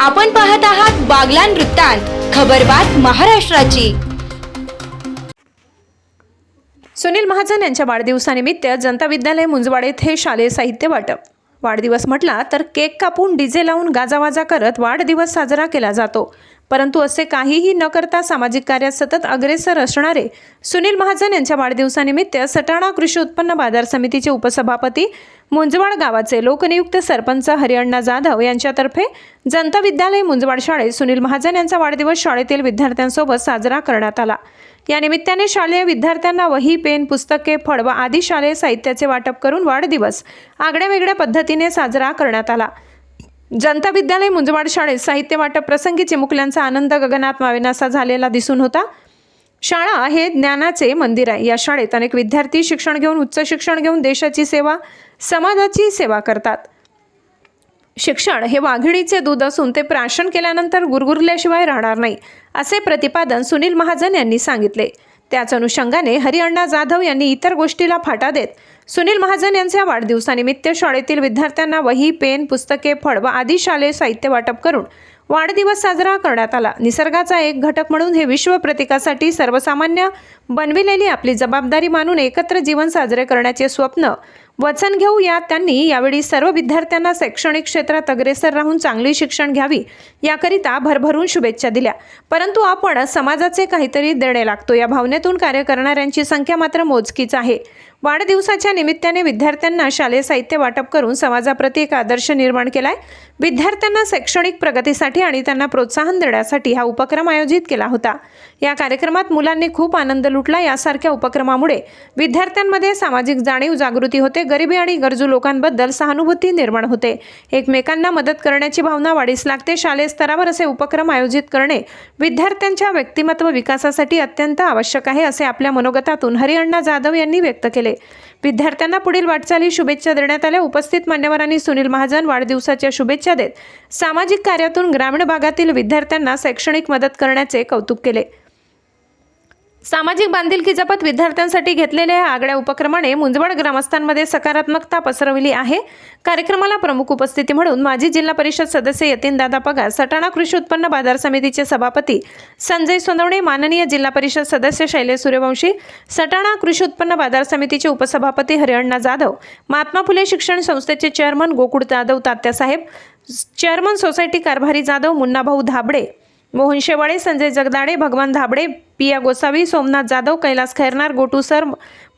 आपण पाहत आहात बागलान वृत्तांत खबरबात महाराष्ट्राची. सुनील महाजन यांच्या वाढदिवसानिमित्त जनता विद्यालय मुंजवाड येथे शालेय साहित्य वाटप. वाढदिवस म्हटला तर केक कापून डीजे लावून गाजावाजा करत वाढदिवस साजरा केला जातो. परंतु असे काहीही न करता सामाजिक कार्यात सतत अग्रेसर असणारे सुनील महाजन यांच्या वाढदिवसानिमित्त सटाणा कृषी उत्पन्न बाजार समितीचे उपसभापती मुंजवाड गावाचे लोकनियुक्त सरपंच हरिअण्णा जाधव यांच्यातर्फे जनता विद्यालय मुंजवाड शाळेत सुनील महाजन यांचा वाढदिवस शाळेतील विद्यार्थ्यांसोबत साजरा करण्यात आला. या निमित्ताने शालेय विद्यार्थ्यांना वही पेन पुस्तके फळ व आदी शालेय साहित्याचे वाटप करून वाढदिवस आगळ्या वेगळ्या पद्धतीने साजरा करण्यात आला. जनता विद्यालय मुंजवाड शाळेत साहित्य वाटप प्रसंगी चिमुकल्यांचा आनंद गगनात मावेनासा झालेला दिसून होता. शाळा हे ज्ञानाचे मंदिर आहे. या शाळेत अनेक विद्यार्थी शिक्षण घेऊन उच्च शिक्षण घेऊन देशाची सेवा समाजाची सेवा करतात. शिक्षण हे वाघिणीचे दूध असून ते प्राशन केल्यानंतर गुरगुरल्याशिवाय राहणार नाही असे प्रतिपादन सुनील महाजन यांनी सांगितले. त्याच अनुषंगाने हरिअण्णा जाधव यांनी इतर गोष्टीला फाटा देत सुनील महाजन यांच्या वाढदिवसानिमित्त शाळेतील विद्यार्थ्यांना वही पेन पुस्तके फळ व आदी शालेय साहित्य वाटप करून वाढदिवस साजरा करण्यात आला. निसर्गाचा एक घटक म्हणून हे विश्व प्रतीकासाठी सर्वसामान्य बनविलेली आपली जबाबदारी मानून एकत्र जीवन साजरे करण्याचे स्वप्न वचन घेऊ या त्यांनी यावेळी सर्व विद्यार्थ्यांना शैक्षणिक क्षेत्रात अग्रेसर राहून चांगली शिक्षण घ्यावी याकरिता भरभरून शुभेच्छा दिल्या. परंतु आपण समाजाचे काहीतरी देणे लागतो. या भावनेतून कार्य करणाऱ्यांची संख्या मात्र मोजकीच आहे. वाढदिवसाच्या निमित्ताने विद्यार्थ्यांना शालेय साहित्य वाटप करून समाजाप्रती एक आदर्श निर्माण केलाय. विद्यार्थ्यांना शैक्षणिक प्रगतीसाठी आणि त्यांना प्रोत्साहन देण्यासाठी हा उपक्रम आयोजित केला होता. या कार्यक्रमात मुलांनी खूप आनंद लुटला. यासारख्या उपक्रमामुळे विद्यार्थ्यांमध्ये सामाजिक जाणीव जागृती होते. गरिबी आणि गरजू लोकांबद्दल सहानुभूती निर्माण होते. एकमेकांना मदत करण्याची भावना वाढीस लागते. शालेय स्तरावर असे उपक्रम आयोजित करणे विद्यार्थ्यांच्या व्यक्तिमत्व विकासासाठी अत्यंत आवश्यक आहे असे आपल्या मनोगतातून हरिअण्णा जाधव यांनी व्यक्त केले. विद्यार्थ्यांना पुढील वाटचाली शुभेच्छा देण्यात आल्या. उपस्थित मान्यवरांनी सुनील महाजन वाढदिवसाच्या शुभेच्छा देत सामाजिक कार्यातून ग्रामीण भागातील विद्यार्थ्यांना शैक्षणिक मदत करण्याचे कौतुक केले. सामाजिक बांधिलकी जपत विद्यार्थ्यांसाठी घेतलेल्या या आगळ्या उपक्रमाने मुंजवड ग्रामस्थांमध्ये सकारात्मकता पसरविली आहे. कार्यक्रमाला प्रमुख उपस्थिती म्हणून माजी जिल्हा परिषद सदस्य यतीनदादा पगार सटाणा कृषी उत्पन्न बाजार समितीचे सभापती संजय सोनवणे माननीय जिल्हा परिषद सदस्य शैलेश सूर्यवंशी सटाणा कृषी उत्पन्न बाजार समितीचे उपसभापती हरिअण्णा जाधव महात्मा फुले शिक्षण संस्थेचे chairman Gokul Jadhav Tatyasaheb chairman society कारभारी Jadhav Munnabhau Dhabde Mohan Shewale Sanjay Jagdade Bhagwan Dhabde Piya Gosavi Somnath Jadhav Kailas Khairnar Gotu sir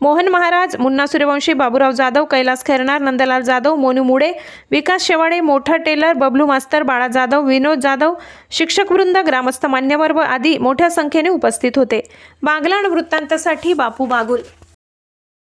Mohan Maharaj Munna Suryavanshi Baburao Jadhav Kailas Khairnar Nandlal Jadhav Monu Mude Vikas Shewale मोठा टेलर बबलू मास्तर बाळा जाधव विनोद जाधव शिक्षकवृंद ग्रामस्थ मान्यवर व आदी मोठ्या संख्येने उपस्थित होते. बागलाण वृत्तांतासाठी बापू बागुल.